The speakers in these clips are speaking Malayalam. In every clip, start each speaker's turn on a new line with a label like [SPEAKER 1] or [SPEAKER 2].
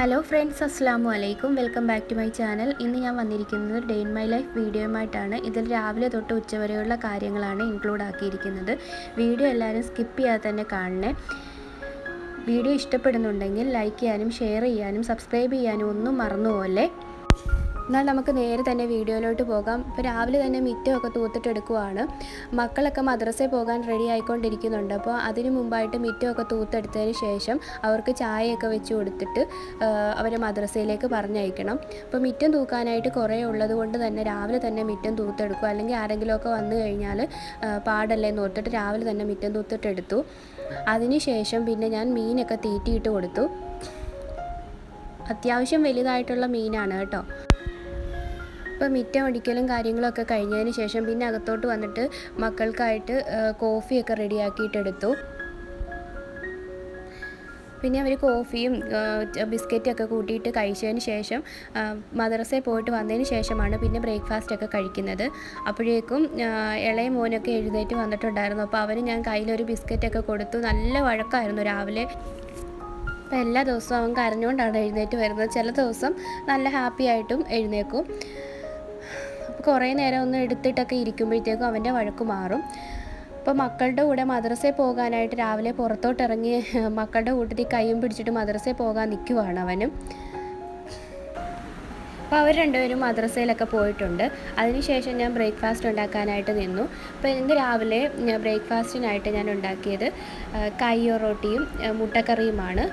[SPEAKER 1] ഹലോ ഫ്രണ്ട്സ് അസ്സാം വലൈക്കും welcome back to my channel ഇന്ന് ഞാൻ വന്നിരിക്കുന്നത് ഡേ ഇൻ മൈ ലൈഫ് വീഡിയോയുമായിട്ടാണ്. ഇതിൽ രാവിലെ തൊട്ട് ഉച്ചവരെയുള്ള കാര്യങ്ങളാണ് ഇൻക്ലൂഡ് ആക്കിയിരിക്കുന്നത്. വീഡിയോ എല്ലാവരും സ്കിപ്പ് ചെയ്യാതെ തന്നെ കാണണേ. വീഡിയോ ഇഷ്ടപ്പെടുന്നുണ്ടെങ്കിൽ ലൈക്ക് ചെയ്യാനും ഷെയർ ചെയ്യാനും സബ്സ്ക്രൈബ് ചെയ്യാനും ഒന്നും മറന്നുപോലെ എന്നാൽ നമുക്ക് നേരെ തന്നെ വീഡിയോയിലോട്ട് പോകാം. ഇപ്പോൾ രാവിലെ തന്നെ മിറ്റമൊക്കെ തൂത്തിട്ടെടുക്കുവാണ്. മക്കളൊക്കെ മദ്രസയിൽ പോകാൻ റെഡി ആയിക്കൊണ്ടിരിക്കുന്നുണ്ട്. അപ്പോൾ അതിന് മുമ്പായിട്ട് മിറ്റമൊക്കെ തൂത്തെടുത്തതിന് ശേഷം അവർക്ക് ചായയൊക്കെ വെച്ച് കൊടുത്തിട്ട് അവരെ മദ്രസയിലേക്ക് പറഞ്ഞയക്കണം. അപ്പോൾ മിറ്റം തൂക്കാനായിട്ട് കുറേ ഉള്ളത് കൊണ്ട് തന്നെ രാവിലെ തന്നെ മിറ്റം തൂത്തെടുക്കും അല്ലെങ്കിൽ ആരെങ്കിലുമൊക്കെ വന്നു കഴിഞ്ഞാൽ പാടല്ലേ എന്ന് ഓർത്തിട്ട് രാവിലെ തന്നെ മിറ്റം തൂത്തിട്ടെടുത്തു. അതിനുശേഷം പിന്നെ ഞാൻ മീനൊക്കെ തീറ്റിയിട്ട് കൊടുത്തു. അത്യാവശ്യം വലുതായിട്ടുള്ള മീനാണ് കേട്ടോ. ഇപ്പോൾ മിറ്റം അടിക്കലും കാര്യങ്ങളൊക്കെ കഴിഞ്ഞതിന് ശേഷം പിന്നെ അകത്തോട്ട് വന്നിട്ട് മക്കൾക്കായിട്ട് കോഫിയൊക്കെ റെഡിയാക്കിയിട്ടെടുത്തു. പിന്നെ അവർ കോഫിയും ബിസ്ക്കറ്റൊക്കെ കൂട്ടിയിട്ട് കഴിച്ചതിന് ശേഷം മദ്രസയിൽ പോയിട്ട് വന്നതിന് ശേഷമാണ് പിന്നെ ബ്രേക്ക്ഫാസ്റ്റ് ഒക്കെ കഴിക്കുന്നത്. അപ്പോഴേക്കും ഇളയ മോനൊക്കെ എഴുന്നേറ്റ് വന്നിട്ടുണ്ടായിരുന്നു. അപ്പോൾ അവന് ഞാൻ കയ്യിലൊരു ബിസ്ക്കറ്റൊക്കെ കൊടുത്തു. നല്ല വഴക്കായിരുന്നു രാവിലെ. അപ്പോൾ എല്ലാ ദിവസവും അവൻ കരഞ്ഞുകൊണ്ടാണ് എഴുന്നേറ്റ് വരുന്നത്. ചില ദിവസം നല്ല ഹാപ്പി ആയിട്ടും എഴുന്നേക്കും അപ്പോൾ കുറേ നേരം ഒന്ന് എടുത്തിട്ടൊക്കെ ഇരിക്കുമ്പോഴത്തേക്കും അവന്റെ വഴക്ക് മാറും. അപ്പോൾ മക്കളുടെ കൂടെ മദ്രസയിൽ പോകാനായിട്ട് രാവിലെ പുറത്തോട്ട് ഇറങ്ങി മക്കളുടെ കൂട്ടത്തിൽ കൈയും പിടിച്ചിട്ട് മദ്രസയിൽ പോകാൻ നിൽക്കുവാണ് അവനും. അപ്പോൾ അവർ രണ്ടുപേരും മദ്രസയിലൊക്കെ പോയിട്ടുണ്ട്. അതിനുശേഷം ഞാൻ ബ്രേക്ക്ഫാസ്റ്റ് ഉണ്ടാക്കാനായിട്ട് നിന്നു. അപ്പോൾ ഇന്ന് രാവിലെ ബ്രേക്ക്ഫാസ്റ്റിനായിട്ട് ഞാൻ ഉണ്ടാക്കിയത് കയ്യോ റോട്ടിയും മുട്ടക്കറിയുമാണ്.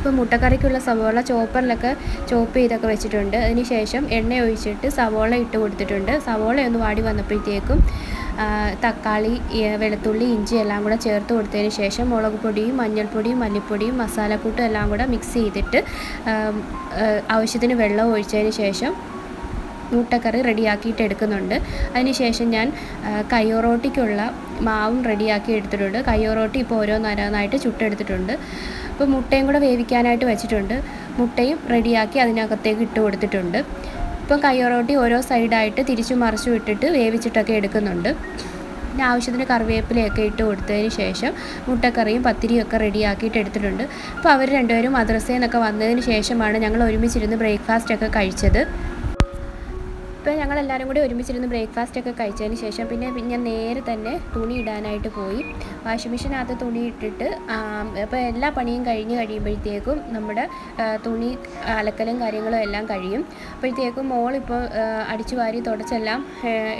[SPEAKER 1] ഇപ്പോൾ മുട്ടക്കറിക്കുള്ള സവോള ചോപ്പറിലൊക്കെ ചോപ്പ് ചെയ്തൊക്കെ വെച്ചിട്ടുണ്ട്. അതിന് ശേഷം എണ്ണ ഒഴിച്ചിട്ട് സവോള ഇട്ട് കൊടുത്തിട്ടുണ്ട്. സവോള ഒന്ന് വാടി വന്നപ്പോഴത്തേക്കും തക്കാളി വെളുത്തുള്ളി ഇഞ്ചി എല്ലാം കൂടെ ചേർത്ത് കൊടുത്തതിന് ശേഷം മുളക് പൊടിയും മഞ്ഞൾപ്പൊടിയും മല്ലിപ്പൊടിയും മസാലക്കൂട്ടും എല്ലാം കൂടെ മിക്സ് ചെയ്തിട്ട് ആവശ്യത്തിന് വെള്ളം ഒഴിച്ചതിന് ശേഷം മുട്ടക്കറി റെഡിയാക്കിയിട്ട് എടുക്കുന്നുണ്ട്. അതിനുശേഷം ഞാൻ കയ്യോറോട്ടിക്കുള്ള മാവും റെഡിയാക്കി എടുത്തിട്ടുണ്ട്. കയ്യോറോട്ടി ഇപ്പോൾ ഓരോന്നോരോന്നായിട്ട് ചുട്ടെടുത്തിട്ടുണ്ട്. ഇപ്പോൾ മുട്ടയും കൂടെ വേവിക്കാനായിട്ട് വെച്ചിട്ടുണ്ട്. മുട്ടയും റെഡിയാക്കി അതിനകത്തേക്ക് ഇട്ട് കൊടുത്തിട്ടുണ്ട്. ഇപ്പം കയ്യോറോട്ടി ഓരോ സൈഡായിട്ട് തിരിച്ചു മറിച്ചു ഇട്ടിട്ട് വേവിച്ചിട്ടൊക്കെ എടുക്കുന്നുണ്ട്. പിന്നെ ആവശ്യത്തിന് കറിവേപ്പിലയൊക്കെ ഇട്ട് കൊടുത്തതിന് ശേഷം മുട്ടക്കറിയും പത്തിരിയും ഒക്കെ റെഡിയാക്കിയിട്ട് എടുത്തിട്ടുണ്ട്. അപ്പോൾ അവർ രണ്ടുപേരും മദ്രസയിൽ നിന്നൊക്കെ വന്നതിന് ശേഷമാണ് ഞങ്ങൾ ഒരുമിച്ചിരുന്ന് ബ്രേക്ക്ഫാസ്റ്റ് ഒക്കെ കഴിച്ചത്. ഇപ്പോൾ ഞങ്ങൾ എല്ലാവരും കൂടി ഒരുമിച്ചിരുന്ന് ബ്രേക്ക്ഫാസ്റ്റ് ഒക്കെ കഴിച്ചതിന് ശേഷം പിന്നെ ഞാൻ നേരെ തന്നെ തുണി ഇടാനായിട്ട് പോയി. വാഷിംഗ് മെഷീനകത്ത് തുണി ഇട്ടിട്ട് അപ്പോൾ എല്ലാ പണിയും കഴിഞ്ഞ് കഴിയുമ്പോഴത്തേക്കും നമ്മുടെ തുണി അലക്കലും കാര്യങ്ങളും എല്ലാം കഴിയും. അപ്പോഴത്തേക്കും മോളിപ്പോൾ അടിച്ചു വാരി തുടച്ചെല്ലാം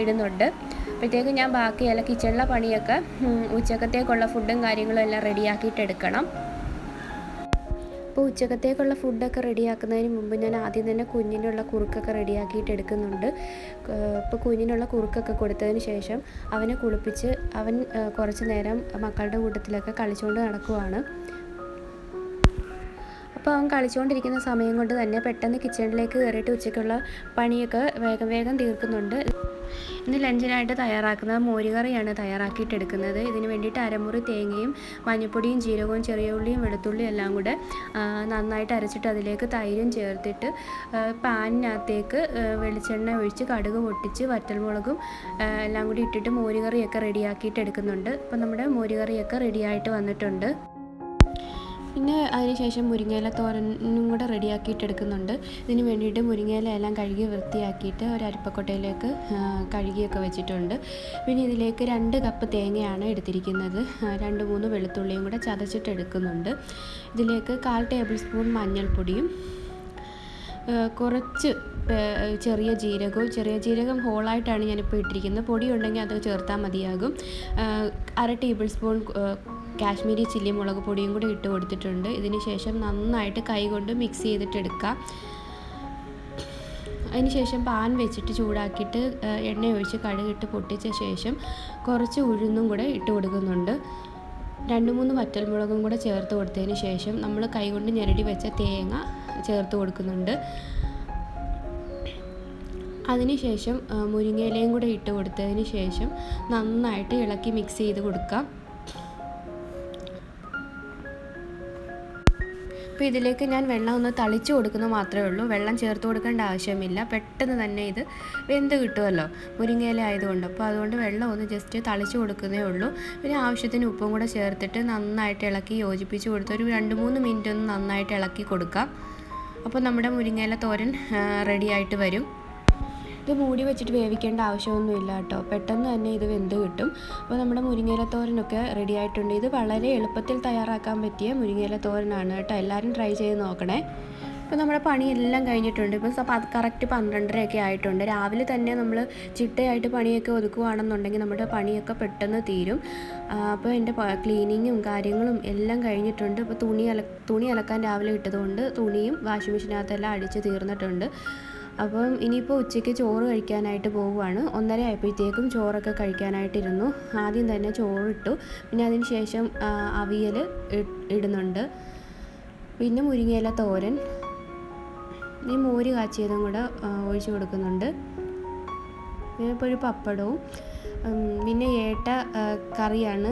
[SPEAKER 1] ഇടുന്നുണ്ട്. അപ്പോഴത്തേക്കും ഞാൻ ബാക്കിയല്ല കിച്ചണിലെ പണിയൊക്കെ ഉച്ചക്കത്തേക്കുള്ള ഫുഡും കാര്യങ്ങളും എല്ലാം റെഡിയാക്കിയിട്ട് എടുക്കണം. അപ്പോൾ ഉച്ചക്കത്തേക്കുള്ള ഫുഡൊക്കെ റെഡിയാക്കുന്നതിന് മുമ്പ് ഞാൻ ആദ്യം തന്നെ കുഞ്ഞിനുള്ള കുറുക്കൊക്കെ റെഡിയാക്കിയിട്ട് എടുക്കുന്നുണ്ട്. ഇപ്പോൾ കുഞ്ഞിനുള്ള കുറുക്കൊക്കെ കൊടുത്തതിന് ശേഷം അവനെ കുളിപ്പിച്ച് അവൻ കുറച്ച് നേരം മക്കളുടെ കൂട്ടത്തിലൊക്കെ കളിച്ചുകൊണ്ട് നടക്കുവാണ്. അപ്പോൾ അവൻ കളിച്ചുകൊണ്ടിരിക്കുന്ന സമയം കൊണ്ട് തന്നെ പെട്ടെന്ന് കിച്ചണിലേക്ക് കയറിയിട്ട് ഉച്ചയ്ക്കുള്ള പണിയൊക്കെ വേഗം വേഗം തീർക്കുന്നുണ്ട്. ഇന്ന് ലഞ്ചിനായിട്ട് തയ്യാറാക്കുന്നത് മോരുകറിയാണ് തയ്യാറാക്കിയിട്ടെടുക്കുന്നത് ഇതിന് വേണ്ടിയിട്ട് അരമുറി തേങ്ങയും മഞ്ഞപ്പൊടിയും ജീരകവും ചെറിയ ഉള്ളിയും വെളുത്തുള്ളിയും എല്ലാം കൂടെ നന്നായിട്ട് അരച്ചിട്ട് അതിലേക്ക് തൈരും ചേർത്തിട്ട് പാനിനകത്തേക്ക് വെളിച്ചെണ്ണ ഒഴിച്ച് കടുക് പൊട്ടിച്ച് വറ്റൽമുളകും എല്ലാം കൂടി ഇട്ടിട്ട് മോരുകറിയൊക്കെ റെഡിയാക്കിയിട്ട് എടുക്കുന്നുണ്ട്. അപ്പോൾ നമ്മുടെ മോരുകറിയൊക്കെ റെഡിയായിട്ട് വന്നിട്ടുണ്ട്. പിന്നെ അതിനുശേഷം മുരിങ്ങയില തോരനും കൂടെ റെഡിയാക്കിയിട്ട് എടുക്കുന്നുണ്ട്. ഇതിന് വേണ്ടിയിട്ട് മുരിങ്ങയില എല്ലാം കഴുകി വൃത്തിയാക്കിയിട്ട് ഒരു അരിപ്പക്കൊട്ടയിലേക്ക് കഴുകിയൊക്കെ വെച്ചിട്ടുണ്ട്. പിന്നെ ഇതിലേക്ക് രണ്ട് കപ്പ് തേങ്ങയാണ് എടുത്തിരിക്കുന്നത്. രണ്ട് മൂന്ന് വെളുത്തുള്ളിയും കൂടെ ചതച്ചിട്ട് എടുക്കുന്നുണ്ട്. ഇതിലേക്ക് കാൽ ടേബിൾ സ്പൂൺ മഞ്ഞൾപ്പൊടിയും കുറച്ച് ചെറിയ ജീരകവും ചെറിയ ജീരകം ഹോളായിട്ടാണ് ഞാനിപ്പോൾ ഇട്ടിരിക്കുന്നത്. പൊടി ഉണ്ടെങ്കിൽ അത് ചേർത്താൽ മതിയാകും. അര ടേബിൾ സ്പൂൺ കാശ്മീരി ചില്ലി മുളക് പൊടിയും കൂടി ഇട്ട് കൊടുത്തിട്ടുണ്ട്. ഇതിന് ശേഷം നന്നായിട്ട് കൈ കൊണ്ട് മിക്സ് ചെയ്തിട്ട് എടുക്കാം. അതിനുശേഷം പാൻ വെച്ചിട്ട് ചൂടാക്കിയിട്ട് എണ്ണ ഒഴിച്ച് കടുകിട്ട് പൊട്ടിച്ച ശേഷം കുറച്ച് ഉഴുന്നും കൂടെ ഇട്ട് കൊടുക്കുന്നുണ്ട്. രണ്ട് മൂന്ന് വറ്റൽമുളകും കൂടെ ചേർത്ത് കൊടുത്തതിന് ശേഷം നമ്മൾ കൈ കൊണ്ട് ഞെരടി വെച്ച തേങ്ങ ചേർത്ത് കൊടുക്കുന്നുണ്ട്. അതിനുശേഷം മുരിങ്ങയിലയും കൂടെ ഇട്ട് കൊടുത്തതിന് ശേഷം നന്നായിട്ട് ഇളക്കി മിക്സ് ചെയ്ത് കൊടുക്കാം. അപ്പോൾ ഇതിലേക്ക് ഞാൻ വെള്ളം ഒന്ന് തളിച്ചു കൊടുക്കുന്നത് മാത്രമേ ഉള്ളൂ. വെള്ളം ചേർത്ത് കൊടുക്കേണ്ട ആവശ്യമില്ല. പെട്ടെന്ന് തന്നെ ഇത് വെന്ത് കിട്ടുമല്ലോ. മുരിങ്ങയില ആയതുകൊണ്ട്. അപ്പോൾ അതുകൊണ്ട് വെള്ളം ഒന്ന് ജസ്റ്റ് തളിച്ചു കൊടുക്കുന്നേ ഉള്ളൂ. പിന്നെ ആവശ്യത്തിന് ഉപ്പും കൂടെ ചേർത്തിട്ട് നന്നായിട്ട് ഇളക്കി യോജിപ്പിച്ച് കൊടുത്ത് ഒരു രണ്ട് മൂന്ന് മിനിറ്റ് ഒന്ന് നന്നായിട്ട് ഇളക്കി കൊടുക്കാം. അപ്പോൾ നമ്മുടെ മുരിങ്ങയില തോരൻ റെഡി ആയിട്ട് വരും. ഇത് മൂടി വെച്ചിട്ട് വേവിക്കേണ്ട ആവശ്യമൊന്നുമില്ല കേട്ടോ. പെട്ടെന്ന് തന്നെ ഇത് വെന്ത് കിട്ടും. അപ്പോൾ നമ്മുടെ മുരിങ്ങയില തോരനൊക്കെ റെഡി ആയിട്ടുണ്ട്. ഇത് വളരെ എളുപ്പത്തിൽ തയ്യാറാക്കാൻ പറ്റിയ മുരിങ്ങയില തോരനാണ് കേട്ടോ. എല്ലാവരും ട്രൈ ചെയ്ത് നോക്കണേ. ഇപ്പോൾ നമ്മുടെ പണിയെല്ലാം കഴിഞ്ഞിട്ടുണ്ട്. ഇപ്പോൾ കറക്റ്റ് പന്ത്രണ്ടരയൊക്കെ ആയിട്ടുണ്ട്. രാവിലെ തന്നെ നമ്മൾ ചിട്ടയായിട്ട് പണിയൊക്കെ ഒതുക്കുകയാണെന്നുണ്ടെങ്കിൽ നമ്മുടെ പണിയൊക്കെ പെട്ടെന്ന് തീരും. അപ്പോൾ എന്റെ ക്ലീനിങ്ങും കാര്യങ്ങളും എല്ലാം കഴിഞ്ഞിട്ടുണ്ട്. ഇപ്പോൾ തുണി അല തുണി അലക്കാൻ രാവിലെ ഇട്ടതുകൊണ്ട് തുണിയും വാഷിംഗ് മെഷീനകത്തെല്ലാം അടിച്ച് തീർന്നിട്ടുണ്ട്. അപ്പം ഇനിയിപ്പോൾ ഉച്ചയ്ക്ക് ചോറ് കഴിക്കാനായിട്ട് പോവുകയാണ്. ഒന്നര ആയപ്പോഴത്തേക്കും ചോറൊക്കെ കഴിക്കാനായിട്ടിരുന്നു. ആദ്യം തന്നെ ചോറ് ഇട്ടു പിന്നെ അതിന് ശേഷം അവിയൽ ഇടുന്നുണ്ട്. പിന്നെ മുരിങ്ങയില തോരൻ. ഈ മോര് കാച്ചിയതും കൂടെ ഒഴിച്ചു കൊടുക്കുന്നുണ്ട്. പിന്നെ ഇപ്പോൾ ഒരു പപ്പടവും. പിന്നെ ഏട്ട കറിയാണ്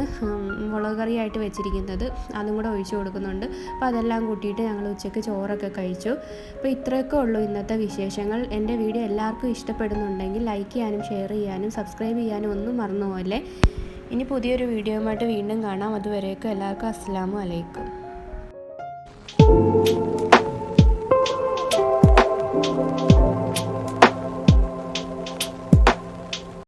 [SPEAKER 1] മുളക് കറിയായിട്ട് വെച്ചിരിക്കുന്നത്. അതും കൂടെ ഒഴിച്ചു കൊടുക്കുന്നുണ്ട്. അപ്പോൾ അതെല്ലാം കൂട്ടിയിട്ട് ഞങ്ങൾ ഉച്ചയ്ക്ക് ചോറൊക്കെ കഴിച്ചു. അപ്പോൾ ഇത്രയൊക്കെ ഉള്ളൂ ഇന്നത്തെ വിശേഷങ്ങൾ. എന്റെ വീഡിയോ എല്ലാവർക്കും ഇഷ്ടപ്പെടുന്നുണ്ടെങ്കിൽ ലൈക്ക് ചെയ്യാനും ഷെയർ ചെയ്യാനും സബ്സ്ക്രൈബ് ചെയ്യാനും ഒന്നും മറന്നു ഇനി പുതിയൊരു വീഡിയോയുമായിട്ട് വീണ്ടും കാണാം. അതുവരേക്കും എല്ലാവർക്കും അസ്സാം വലൈക്കും